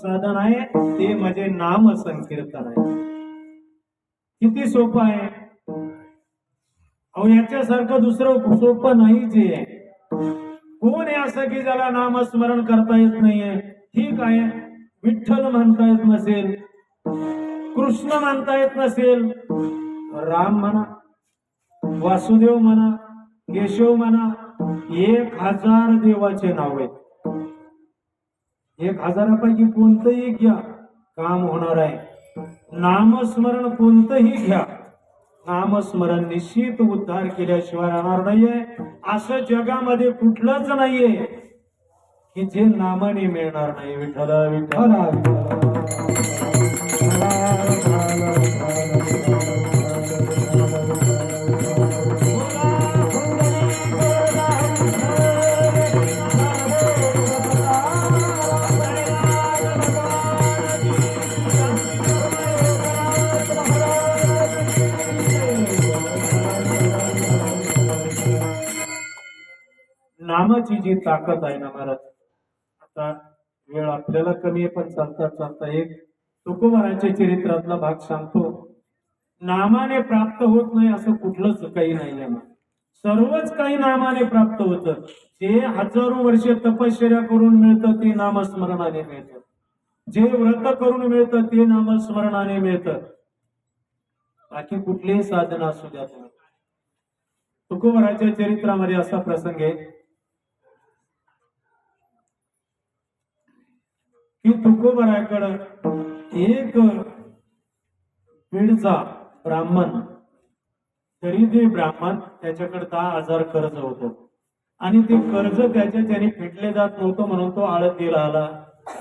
साधन आहे ते म्हणजे नाम संकीर्तन आहे. किती सोपं आहे? अहो याच्यासारखं दुसरं सोपं नाही जे कोण आहे असं की ज्याला नामस्मरण करता येत नाहीये? ठीक आहे? विठ्ठल म्हणता येत नसेल. कृष्ण म्हणता येत नसेल. राम म्हणा वासुदेव म्हणा केशव म्हणा एक हजार देवाचे नाव आहेत. एक हजारापैकी कोणतंही घ्या काम होणार आहे. नामस्मरण कोणतंही घ्या. नामस्मरण निश्चित उद्धार केल्याशिवाय राहणार नाहीये. असं जगामध्ये कुठलंच नाहीये की जे नामाने मिळणार नाही. विठ्ठल विठ्ठल. नामाची जी ताकद आहे ना महाराज आता वेळ आपल्याला कमी आहे पण चालता चालता एक तुकोबाराच्या चरित्रातला भाग सांगतो. नामाने प्राप्त होत नाही असं कुठलंच काही नाही आहे. सर्वच काही नामाने प्राप्त होतं. जे हजारो वर्षे तपश्चर्या करून मिळतं ते नामस्मरणाने मिळतं. जे व्रत करून मिळतं ते नामस्मरणाने मिळतं. बाकी कुठलेही साधन असू द्या तुम्ही. तुकोबराच्या चरित्रामध्ये असा प्रसंग आहे की तुकोबराकडं एक बीडचा ब्राह्मण तरी ते ब्राह्मण त्याच्याकडे दहा हजार कर्ज होतं. आणि ते कर्ज त्याच्या त्याने फेडले जात नव्हतं म्हणून तो आळंदीला आला.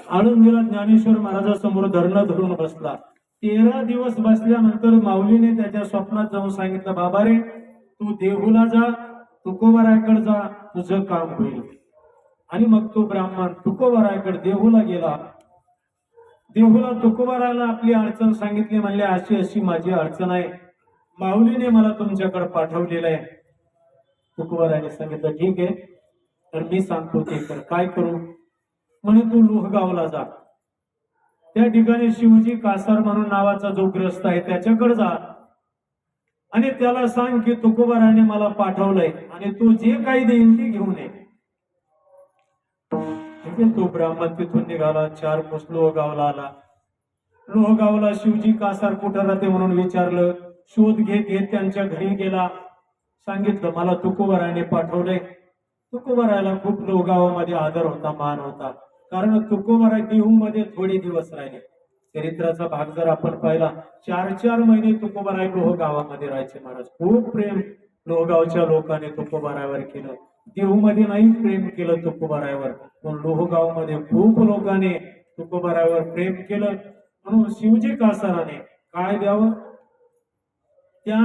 आळंदीला ज्ञानेश्वर महाराजासमोर धरणं धरून बसला. तेरा दिवस बसल्यानंतर माऊलीने त्याच्या स्वप्नात जाऊन सांगितलं बाबा रे तू देहूला जा तुकोबारायकडे जा तुझं काम होईल. आणि मग तो ब्राह्मण तुकोबारायकडे देहूला गेला. देहूला तुकोबारायला आपली अडचण सांगितली म्हणले अशी अशी माझी अडचण आहे. माऊलीने मला तुमच्याकडे पाठवलेलं आहे तुकोबारायने सांगितलं ठीक आहे. तर मी सांगतो ते तर काय करू? म्हणे तू लोहगावला जा. त्या ठिकाणी शिवजी कासार म्हणून नावाचा जो ग्रस्त आहे त्याच्याकडे जा. आणि त्याला सांग की तुकोबाराने मला पाठवलंय आणि तू जे काही देईल ते घेऊन ये. ठीक तो ब्राह्मण तिथून निघाला चार कोस लोहगावला आला. लोहगावला शिवजी कासार कुठं राहते म्हणून विचारलं. शोध घेत घेत त्यांच्या घरी गेला. सांगितलं मला तुकोबराने पाठवलंय. तुकोबरायला खूप लोहगावामध्ये आदर होता मान होता. कारण तुकोबरा देहू मध्ये थोडे दिवस राहिले. चरित्राचा भाग जर आपण पाहिला चार चार महिने तुकोबराय लोहगावामध्ये राहायचे महाराज. खूप प्रेम लोहगावच्या लोकांनी तुकोबरावर केलं. देहूमध्ये नाही प्रेम केलं तुकोबारावर पण लोहगावमध्ये खूप लोकांनी तुकोबारावर प्रेम केलं. म्हणून शिवजी कासाराने काय द्यावं? त्या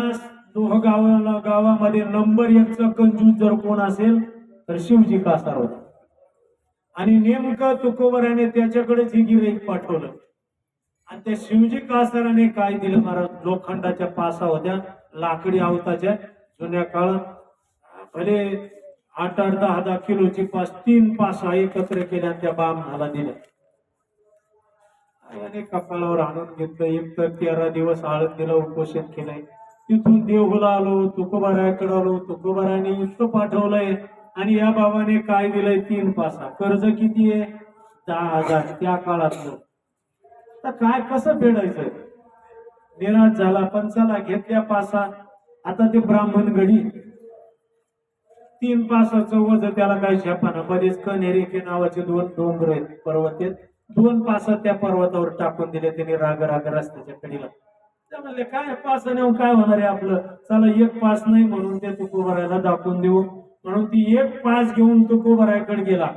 लोहगावाला गावामध्ये नंबर एकचा कंजूस जर कोण असेल तर शिवजी कासार होता. आणि नेमकं तुकोबराने त्याच्याकडेच हे गिराईक पाठवलं. आणि त्या शिवजी कासाराने काय दिलं महाराज? लोखंडाच्या पासा होत्या लाकडी आवताच्या जुन्या काळात. भले आठ आठ दहा दहा किलोची पास तीन पासा एकत्र केल्या त्या बामणाला दिल्या. आणि कपाळावर आणून घेतलं. एक तर तेरा दिवस आळत दिलं उपोषण केलंय. तिथून देहूला आलो तुकोबाराकडे आलो. तुकोबाराने इतकं पाठवलंय आणि या बाबाने काय दिलंय? तीन पासा कर्ज किती आहे? दहा हजार. त्या काळातलं. तर काय कसं फेडायचं? निराश झाला. पण चला घेतल्या पासा. आता ते ब्राह्मण गडी तीन पासाचं वज त्याला काय छापाना मध्येच कनेरिके नावाचे दोन डोंगर आहेत. पर्वत आहेत दोन पास त्या पर्वतावर टाकून दिले त्यांनी राग राग रस्त्याच्या कडीला. म्हणले काय पास नेऊन काय होणार आहे आपलं? चला एक पास नाही म्हणून ते तुकोबरायला दाखवून देऊ. म्हणून ती एक पास घेऊन तुकोबरायकडे गेला.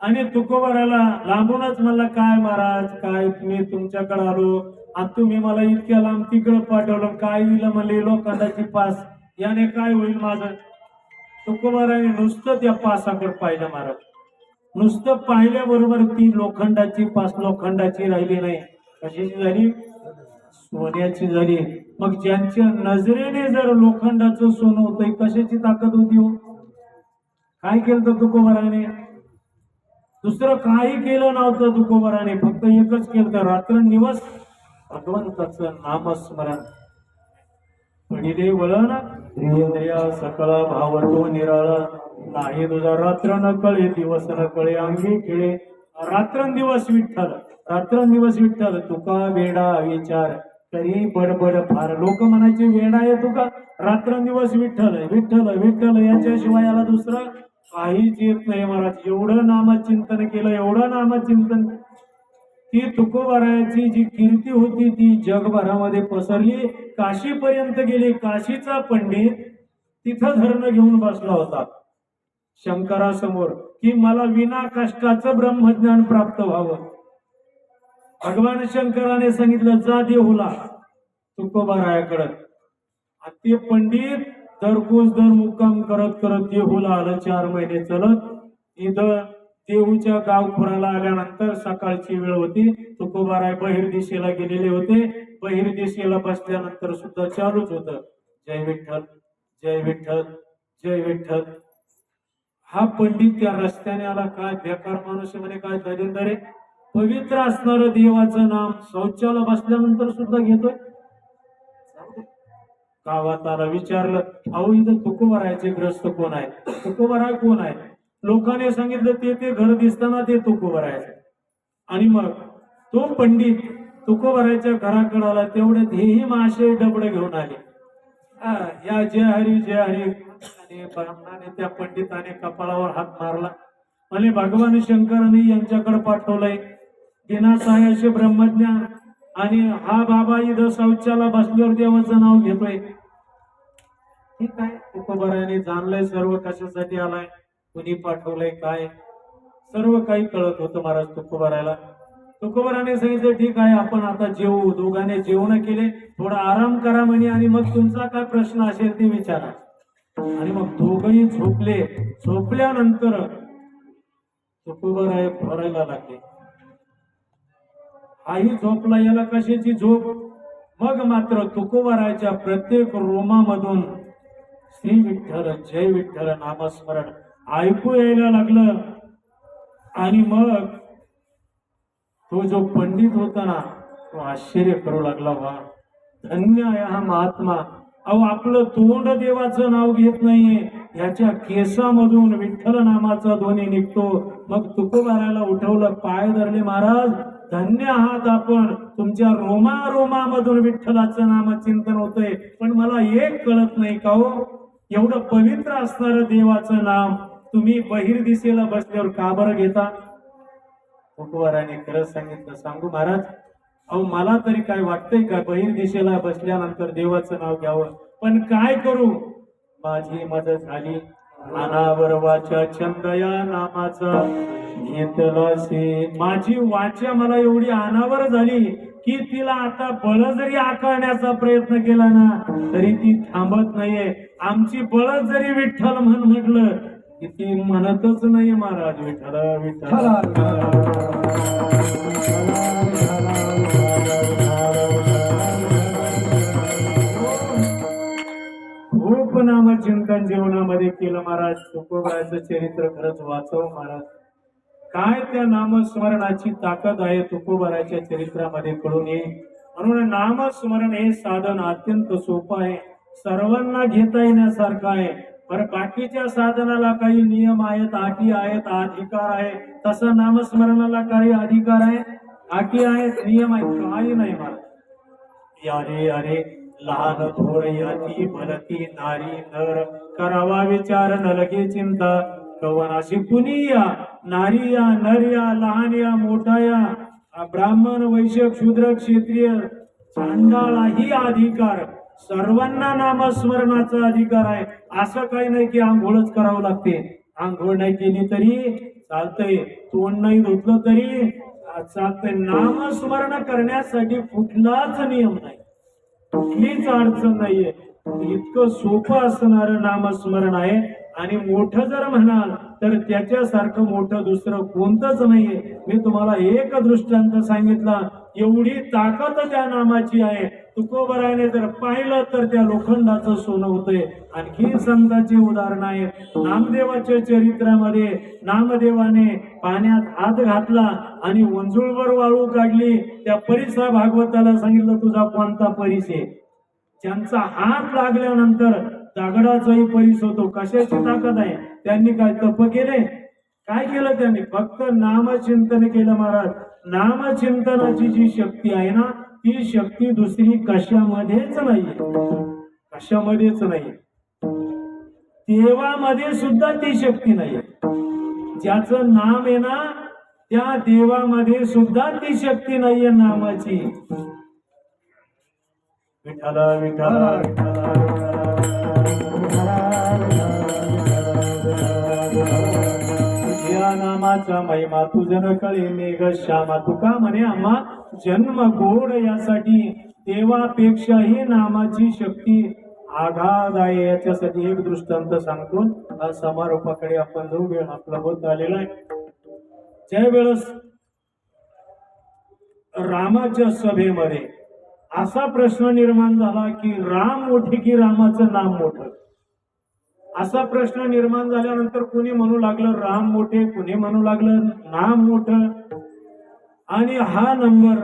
आणि तुकोबराला लांबूनच म्हणला काय महाराज काय मी तुमच्याकडे आलो? आणि तुम्ही मला इतक्या लांब तिकडं पाठवलं काय दिलं म्हणले? लोकांना पास. याने काय होईल माझं? तुकोबाराने नुसतं त्या पासाकडे पाहिलं महाराज. नुसतं पाहिल्याबरोबर ती लोखंडाची पास लोखंडाची राहिली नाही. कशाची झाली? सोन्याची झाली. मग ज्यांच्या नजरेने जर लोखंडाचं सोनं होतं कशाची ताकद होती हो? काय केलं तर तुकोबाराने? दुसरं काही केलं नव्हतं तुकोबराने. फक्त एकच केलं तर रात्र निवस भगवंताचं नामस्मरण. पडिले वळण इंद्रिया सकळ भाव तो निराळ. नाही तुझा रात्र न कळे दिवस न कळे अंगी खेळे. रात्रंदिवस विठ्ठल रात्रंदिवस विठ्ठल तुका वेडा विचार. तरी बडबड फार. लोक म्हणायचे वेडा आहे तुका. रात्रंदिवस विठ्ठल विठ्ठल विठ्ठल याच्याशिवाय याला दुसरं काहीच येत नाही महाराज. एवढं नामचिंतन केलं एवढं नामचिंतन ती तुकोबारायाची जी कीर्ती होती ती जगभरामध्ये पसरली. काशीपर्यंत गेली. काशीचा पंडित तिथं धरणं घेऊन बसला होता. शंकरासमोर की मला विना कष्टाचं ब्रह्मज्ञान प्राप्त व्हावं. भगवान शंकराने सांगितलं जा देहूला तुकोबारायाकडं. ते पंडित दरकोस दर मुक्काम करत करत देहूला आलं चार महिने चलत इथं देहूच्या गावखुराला आल्यानंतर सकाळची वेळ होती. तुकोबाराय बहिर दिशेला गेलेले होते. बहिर दिशेला बसल्यानंतर सुद्धा चालूच होत. जय विठ्ठल जय विठ्ठल जय विठ्ठल. हा पंडित त्या रस्त्याने आला. काय बेकार माणूस म्हणे काय दलिंदर पवित्र असणार देवाचं नाम शौचाला बसल्यानंतर सुद्धा घेतोय. गावात आला विचारलं अहो इथं तुकोबरायचे ग्रस्त कोण आहे? तुकोबराय कोण आहे? लोकांनी सांगितलं ते ते घर दिसताना ते तुकोबरायचे आणि मग तो पंडित तुकोबरायच्या घराकडे आला तेवढ्यात हेही माशे डबडे घेऊन आले. या जय हरी जय हरी. आणि ब्राह्मणाने त्या पंडिताने कपाळावर हात मारला. म्हणे भगवान शंकराने यांच्याकडे पाठवलंय. बिना सायाचे ब्रह्मज्ञान आणि हा बाबा इथं शौचाला बसल्यावर देवाचं नाव घेतोय. ठीक आहे तुकोबराने जाणलंय सर्व कशासाठी आलाय? कुणी पाठवलंय काय? सर्व काही कळत होतं महाराज तुकोबरायला. तुकोबराने सांगितलं ठीक आहे आपण आता जेवू. दोघांनी जेवण केले. थोडा आराम करा म्हणे आणि मग तुमचा काय प्रश्न असेल ते विचारा. आणि मग दोघही झोपले. झोपल्यानंतर तुकोबाराय भरायला लागले. हाही झोपला याला कशाची झोप? मग मात्र तुकोबरायच्या प्रत्येक रोमामधून श्री विठ्ठल जय विठ्ठल नामस्मरण ऐकू यायला लागलं. आणि मग तो जो पंडित होता ना तो आश्चर्य करू लागला वा धन्य आहे हा महात्मा. अहो आपलं तोंड देवाचं नाव घेत नाहीये. याच्या केसामधून विठ्ठल नामाचा ध्वनी निघतो. मग तुकोबाराला उठवलं पाय धरले महाराज धन्य आहात आपण. तुमच्या रोमा रोमामधून विठ्ठलाचं नाम चिंतन होतंय. पण मला एक कळत नाही का हो? एवढं पवित्र असणारं देवाचं नाम तुम्ही बहिर्दिशेला बसल्यावर का बरं घेता? तुकोबाराने खरंच सांगितलं सांगू महाराज. अहो मला तरी काय वाटतंय का बहिर दिशेला बसल्यानंतर देवाचं नाव घ्यावं? पण काय करू? माझी मदत झाली. अनावर वाचा छंद या नामाचा. घेतलासे माझी वाचा मला एवढी अनावर झाली की तिला आता बळ जरी आकारण्याचा प्रयत्न केला ना तरी ती थांबत नाहीये. आमची बळ जरी विठ्ठल म्हण म्हटलं की ती म्हणतच नाही महाराज विठ्ठल विठ्ठल. खूप नामचिंतन जीवनामध्ये केलं महाराज. तुकोबाचं चरित्र खरंच वाचव महाराज. काय त्या नामस्मरणाची ताकद आहे तुकोबाराच्या चरित्रामध्ये कळून येईल. म्हणून नामस्मरण हे साधन अत्यंत सोपं आहे. सर्वांना घेता येण्यासारखं आहे. बरं बाकीच्या साधनाला काही नियम आहेत अटी आहेत अधिकार आहे तसं नामस्मरणाला काही अधिकार आहे अटी आहेत नियम आहेत? काही नाही मला. यारे अरे लहान थोर याती भलती नारी नर. करावा विचार नलगे चिंता. कवनाशी कुणी या? नारी या नर या लहान या मोठा या? ब्राह्मण वैश्य शूद्र क्षत्रिय. चांडाळाही अधिकार. सर्वांना नामस्मरणाचा अधिकार आहे. असं काही नाही की आंघोळच करावं लागते. आंघोळ नाही केली तरी चालतंय. तोंड नाही धुतलं तरी चालतंय. नामस्मरण करण्यासाठी कुठलाच नियम नाही. कुठलीच अडचण नाहीये. इतकं सोपं असणार नामस्मरण आहे. आणि मोठं जर म्हणाल तर त्याच्यासारखं मोठं दुसरं कोणतंच नाहीये. मी तुम्हाला एक दृष्टांत सांगितला. एवढी ताकद त्या नामाची आहे. तुकोबरायने जर पाहिलं तर त्या लोखंडाचं सोनं होतंय. आणखी संतांची उदाहरण आहे नामदेवाच्या चरित्रामध्ये नामदेवाने पाण्यात हात घातला आणि वंजुळवर वाळू काढली. त्या परिसा भागवताला सांगितलं तुझा कोणता परिस आहे? ज्यांचा हात लागल्यानंतर दगडाचाही परिस होतो. कशाची ताकद आहे? त्यांनी काय तप केले? काय केलं त्यांनी? फक्त नामचिंतन केलं महाराज. नामचिंतनाची जी शक्ती आहे ना ती शक्ती दुसरी कशामध्येच नाहीये. कशामध्येच नाही देवामध्ये सुद्धा ती शक्ती नाहीये. ज्याचं नाम आहे ना त्या देवामध्ये सुद्धा ती शक्ती नाहीये नामाची. विठाला विठाला विठाला या नामाचा महिमा तुझन कळे मेघ श्यामा तुका म्हणे आम्हा जन्म गोड यासाठी देवापेक्षाही नामाची शक्ती आघात आहे. याच्यासाठी एक दृष्टांत सांगतो. हा समारोपाकडे आपण जो वेळ आपला होत आलेला आहे. ज्या वेळेस रामाच्या सभेमध्ये असा प्रश्न निर्माण झाला की राम मोठे की रामाचं नाम मोठं? असा प्रश्न निर्माण झाल्यानंतर कुणी म्हणू लागलं राम मोठे? कुणी म्हणू लागलं नाम मोठं? आणि हा नंबर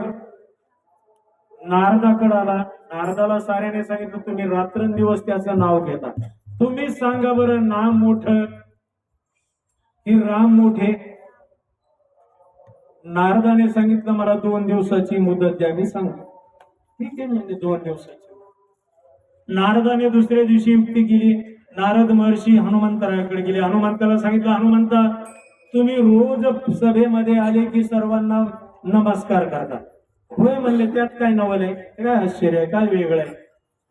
नारदाकडे आला नारदाला साऱ्याने सांगितलं तुम्ही रात्रंदिवस त्याचं नाव घेता. तुम्ही सांगा बरं नाम मोठ की राम मोठे? नारदाने सांगितलं मला दोन दिवसाची मुदत द्या. मी सांगतो. ठीक आहे म्हणजे दोन दिवसाची. नारदाने दुसऱ्या दिवशी युक्ती केली. नारद महर्षी हनुमंतराकडे गेले. हनुमंताला सांगितलं हनुमंता तुम्ही रोज सभेमध्ये आले की सर्वांना नमस्कार करता होय म्हणले त्यात काय नवल आहे? काय आश्चर्य आहे काय वेगळं आहे?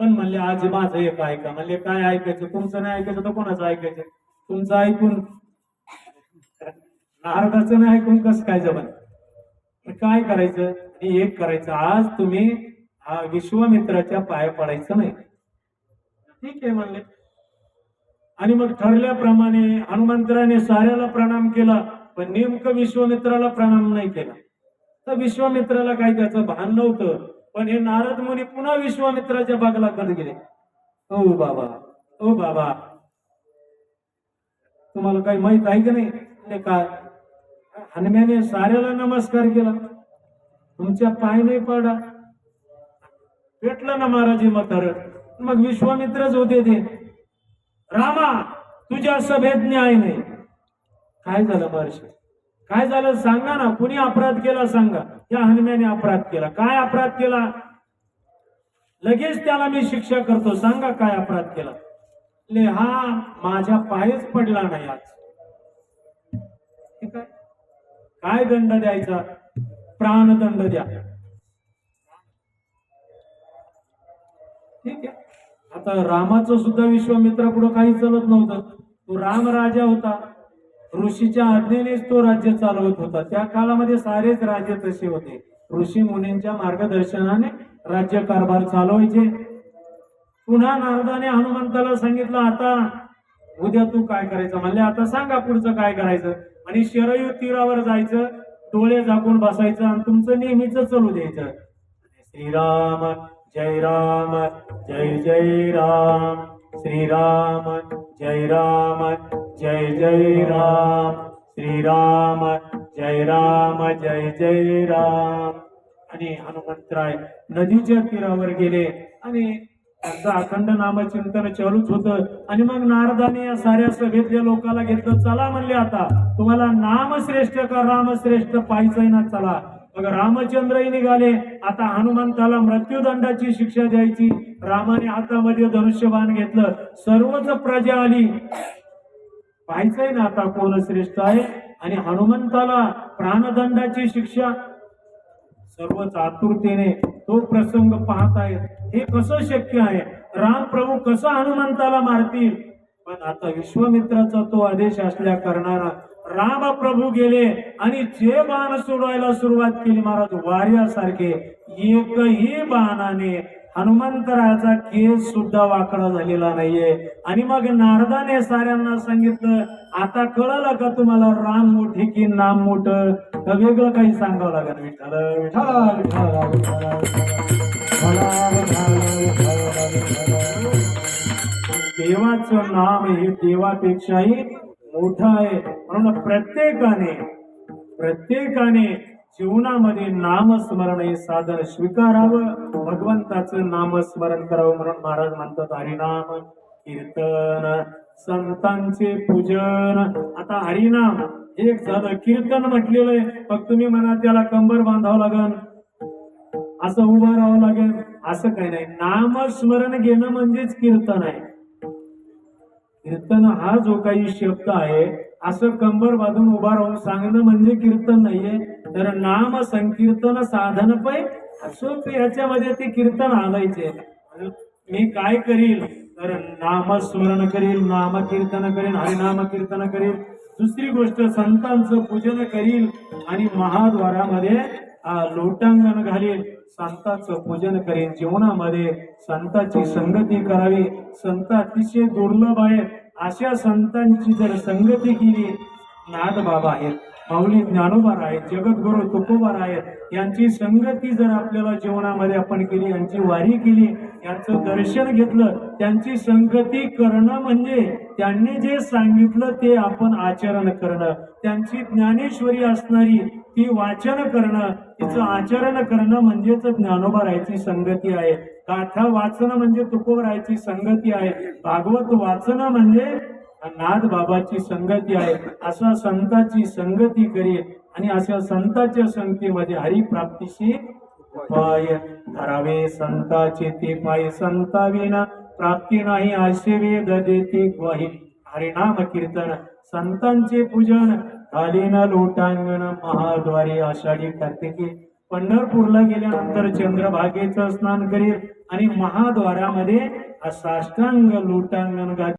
पण म्हणले आज माझं एक ऐका. म्हणले काय ऐकायचं? तुमचं नाही ऐकायचं तर कोणाचं ऐकायचं? तुमचं ऐकून नारदाचं नाही ऐकून कसं काय जमन? काय करायचं? आणि एक करायचं आज तुम्ही हा विश्वामित्राच्या पाया पडायचं नाही. ठीक आहे म्हणले. आणि मग ठरल्याप्रमाणे हनुमंतराने साऱ्याला प्रणाम केला पण नेमकं विश्वामित्राला प्रणाम नाही केला. तर विश्वामित्राला काही त्याचं भान नव्हतं. पण हे नारद मुनी पुन्हा विश्वामित्राच्या बागला करत गेले. ओ बाबा ओ बाबा. तुम्हाला काही माहीत आहे की नाही? का काय? हनुम्याने साऱ्याला नमस्कार केला. तुमच्या पाय नाही पडा. भेटलं ना महाराजी मतार मग विश्वामित्रच होते ते. रामा तुझ्या सभेत न्याय नाही. काय झालं महर्षी? काय झालं? सांगा ना. कुणी अपराध केला सांगा. या हनुम्याने अपराध केला. काय अपराध केला? लगेच त्याला मी शिक्षा करतो. सांगा काय अपराध केला? ले हा माझ्या पायच पडला नाही आज. ठीक आहे? काय दंड द्यायचा? प्राणदंड द्या. ठीक आहे. आता रामाचं सुद्धा विश्वामित्र पुढे काही चलत नव्हतं. तो राम राजा होता. ऋषीच्या आज्ञेनेच तो राज्य चालवत होता. त्या काळामध्ये सारेच राज्य तसे होते. ऋषी मुनींच्या मार्गदर्शनाने राज्य कारभार चालवायचे. पुन्हा नारदाने हनुमंताला सांगितलं आता उद्या तू काय करायचं? म्हणले आता सांगा पुढचं काय करायचं? आणि शरयू तीरावर जायचं डोळे झाकून बसायचं आणि तुमचं नेहमीच चालू द्यायचं. श्रीराम जय राम जय जय राम. श्रीराम जय राम. जय जय राम। श्रीराम जय राम जय जय राम। आणि हनुमंतराय नदीच्या तीरावर गेले आणि त्यांचं अखंड नामचिंतन चालूच होतं. आणि मग नारदाने या साऱ्या सभेतल्या लोकांना घेतलं. चला म्हणले आता तुम्हाला नाम श्रेष्ठ का रामश्रेष्ठ पाहायचंय ना? चला. मग रामचंद्रही निघाले. आता हनुमंताला मृत्यूदंडाची शिक्षा द्यायची. रामाने हातामध्ये धनुष्यबाण घेतलं. सर्वच प्रजा आली. पाहायचंय ना आता कोण श्रेष्ठ आहे? आणि हनुमंताला प्राणदंडाची शिक्षा. सर्व चातुरतेने तो प्रसंग पाहत आहेत. हे कसं शक्य आहे? राम प्रभू कसं हनुमंताला मारतील? पण आता विश्वामित्राचा तो आदेश असल्या करणारा राम प्रभू गेले आणि जे बाण सोडवायला सुरुवात केली महाराज वाऱ्यासारखे एकही बाणाने हनुमंतराचा केस सुद्धा वाकडा झालेला नाहीये. आणि मग नारदाने साऱ्यांना सांगितलं आता कळलं का तुम्हाला राम मोठे की नाम मोठं? का वेगळं काही सांगावं लागेल? विठ्ठल विठ्ठल विठ्ठल. देवाचं नाम हे देवापेक्षाही मोठं आहे. म्हणून प्रत्येकाने प्रत्येकाने जीवनामध्ये नामस्मरण हे साधन स्वीकारावं. भगवंताचं नामस्मरण करावं म्हणून महाराज म्हणतात हरिनाम कीर्तन संतांचे पूजन. आता हरिनाम एक झालं कीर्तन म्हटलेलं आहे. मग तुम्ही म्हणा त्याला कंबर बांधावं लागेल असं उभं राहावं लागेल असं काही नाही. नामस्मरण घेणं म्हणजेच कीर्तन आहे. कीर्तन हा जो काही शब्द आहे असं कंबर बांधून उभा राहून सांगणं म्हणजे कीर्तन नाहीये. तर नाम संकीर्तन साधन पै असो याच्यामध्ये ते कीर्तन आलायचे मी काय करील? तर नामस्मरण करील नाम कीर्तन करील हरिनाम कीर्तन करील दुसरी गोष्ट संतांचं पूजन करील आणि महाद्वारामध्ये लोटांगण घालील संतांचं पूजन करेन जीवनामध्ये. संतांची संगती करावी. संत अतिशय दुर्लभ आहेत. अशा संतांची जर संगती केली नाथ बाबा आहेत माऊली ज्ञानोबार आहेत जगद्गुरु तुकोबार आहेत यांची संगती जर आपल्याला जीवनामध्ये आपण केली यांची वारी केली यांचं दर्शन घेतलं त्यांची संगती करणं म्हणजे त्यांनी जे सांगितलं ते आपण आचरण करणं. त्यांची ज्ञानेश्वरी असणारी ती वाचन करणं तिचं आचरण करणं म्हणजेच ज्ञानोबा राहायची संगती आहे. गाथा वाचणं म्हणजे तुकोबरायची संगती आहे. भागवत वाचणं म्हणजे नाथ बाबाची संगती आहे. अशा संताची संगती करी आणि अशा संताच्या संगतीमध्ये हरिप्राप्तीशी उपाय धरावे संताचे ते पाय संताविना प्राप्ती नाही असे वेद देते ग्वाही हरिनाम कीर्तन संतांचे पूजन घालीन लोटांगण महाद्वारे आषाढी कार्तिकी. पंढरपूरला गेल्यानंतर चंद्रभागेचं स्नान करील आणि महाद्वारामध्ये साष्टांग लोटांगण घात